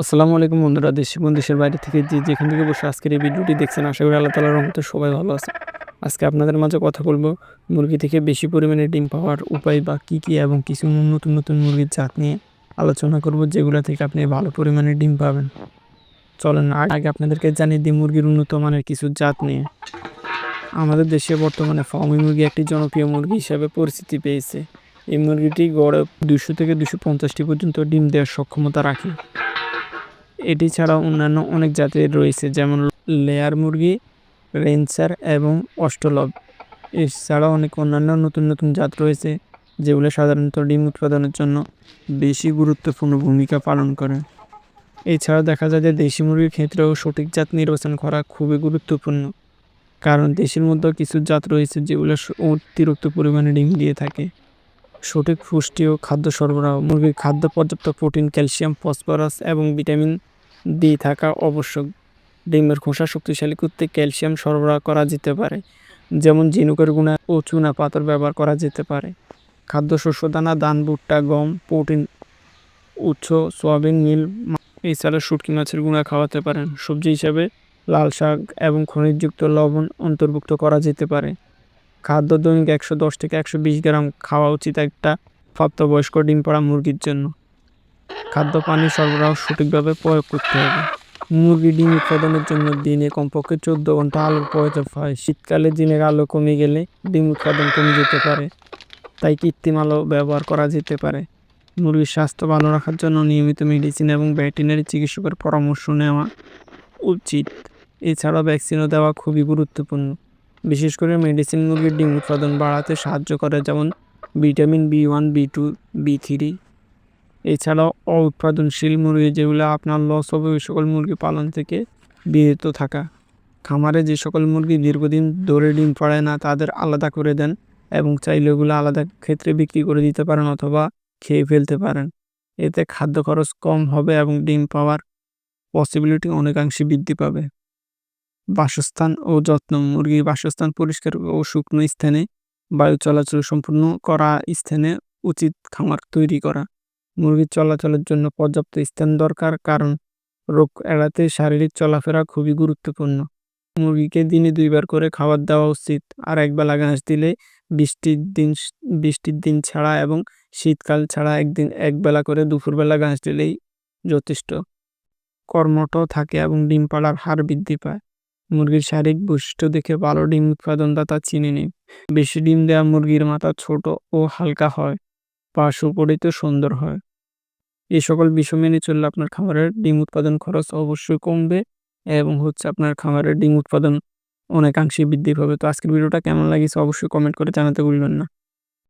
আসসালামু আলাইকুম বন্ধুরা, দেশ এবং দেশের বাইরে থেকে যে যেখান থেকে বসে আজকের এই ভিডিওটি দেখছেন, আশা করি আল্লাহ তালার রহমতে সবাই ভালো আছে আজকে আপনাদের মাঝে কথা বলব মুরগি থেকে বেশি পরিমাণে ডিম পাওয়ার উপায় বা কী কী এবং কিছু নতুন নতুন মুরগির জাত নিয়ে আলোচনা করব, যেগুলো থেকে আপনি ভালো পরিমাণে ডিম পাবেন। চলেন আগে আপনাদেরকে জানিয়ে দিই মুরগির উন্নত মানের কিছু জাত নিয়ে। আমাদের দেশে বর্তমানে ফার্মি মুরগি একটি জনপ্রিয় মুরগি হিসাবে পরিচিতি পেয়েছে। এই মুরগিটি গড়ে দুশো থেকে দুশো পঞ্চাশটি পর্যন্ত ডিম দেওয়ার সক্ষমতা রাখে। এটি ছাড়াও অন্যান্য অনেক জাতের রয়েছে, যেমন লেয়ার মুরগি, রেঞ্চার এবং অষ্টলব। এছাড়াও অনেক অন্যান্য নতুন নতুন জাত রয়েছে, যেগুলো সাধারণত ডিম উৎপাদনের জন্য বেশি গুরুত্বপূর্ণ ভূমিকা পালন করে। এছাড়া দেখা যায় যে দেশি মুরগির ক্ষেত্রেও সঠিক জাত নির্বাচন করা খুবই গুরুত্বপূর্ণ, কারণ দেশের মধ্যেও কিছু জাত রয়েছে যেগুলো অতিরিক্ত পরিমাণে ডিম দিয়ে থাকে। সঠিক পুষ্টি ও খাদ্য সরবরাহ, মুরগির খাদ্য পর্যাপ্ত প্রোটিন, ক্যালসিয়াম, ফসফরাস এবং ভিটামিন ডি থাকা আবশ্যক ডিমের খোসা শক্তিশালী করতে ক্যালসিয়াম সরবরাহ করা যেতে পারে, যেমন ঝিনুকের গুণা ও চুনা পাথর ব্যবহার করা যেতে পারে। খাদ্য শস্য দানা দান ভুট্টা, গম, প্রোটিন, উৎস, সয়াবিন, মিল এছাড়া শুটকি মাছের গুঁড়া খাওয়াতে পারেন। সবজি হিসাবে লাল শাক এবং খনিজযুক্ত লবণ অন্তর্ভুক্ত করা যেতে পারে। খাদ্য দৈনিক একশো দশ থেকে একশো বিশ গ্রাম খাওয়া উচিত একটা প্রাপ্তবয়স্ক ডিম পাড়া মুরগির জন্য। খাদ্য পানি সরবরাহ সঠিকভাবে প্রয়োগ করতে হবে। মুরগি ডিম উৎপাদনের জন্য দিনে কমপক্ষে চোদ্দ ঘণ্টা আলোর প্রয়োজন হয়। শীতকালে দিনের আলো কমে গেলে ডিম উৎপাদন কমে যেতে পারে, তাই কৃত্রিম আলো ব্যবহার করা যেতে পারে। মুরগির স্বাস্থ্য ভালো রাখার জন্য নিয়মিত মেডিসিন এবং ভেটেরিনারি চিকিৎসকের পরামর্শ নেওয়া উচিত। এছাড়াও ভ্যাকসিনও দেওয়া খুবই গুরুত্বপূর্ণ। বিশেষ করে মেডিসিন মুরগির ডিম উৎপাদন বাড়াতে সাহায্য করে, যেমন vitamin B one, B two, B three এছাড়াও অউৎপাদনশীল মুরগি যেগুলো আপনার লস হবে ওই সকল মুরগি পালন থেকে বিরত থাকা। খামারে যে সকল মুরগি দীর্ঘদিন ধরে ডিম পাড়ে না, তাদের আলাদা করে দেন এবং চাইলে ওগুলো আলাদা ক্ষেত্রে বিক্রি করে দিতে পারেন অথবা খেয়ে ফেলতে পারেন। এতে খাদ্য খরচ কম হবে এবং ডিম পাওয়ার পসিবিলিটি অনেকাংশে বৃদ্ধি পাবে। বাসস্থান ও যত্ন, মুরগির বাসস্থান পরিষ্কার ও শুকনো স্থানে বায়ু চলাচল সম্পূর্ণ করা স্থানে উচিত খামার তৈরি করা। মুরগির চলাচলের জন্য পর্যাপ্ত স্থান দরকার, কারণ রোগ এড়াতে শারীরিক চলাফেরা খুবই গুরুত্বপূর্ণ। মুরগিকে দিনে দুইবার করে খাবার দেওয়া উচিত, আর একবেলা ঘাস দিলে বৃষ্টির দিন বৃষ্টির দিন ছাড়া এবং শীতকাল ছাড়া একদিন, একবেলা করে দুপুরবেলা ঘাস দিলেই যথেষ্ট। কর্মঠ থাকে এবং ডিম পাড়ার হার বৃদ্ধি পায়। মুরগির শারীরিক বৈশিষ্ট্য দেখে ভালো ডিম উৎপাদনদাতা চিনে নিন। বেশি ডিম দেওয়া মুরগির মাথা ছোট ও হালকা হয়, পা সুপরিত সুন্দর হয়। এই সকল বিষয় মেনে চললে আপনার খামারের ডিম উৎপাদন খরচ অবশ্যই কমবে এবং হচ্ছে আপনার খামারের ডিম উৎপাদন অনেকাংশে বৃদ্ধি পাবে। তো আজকের ভিডিওটা কেমন লাগিয়েছে অবশ্যই কমেন্ট করে জানাতে ভুলবেন না।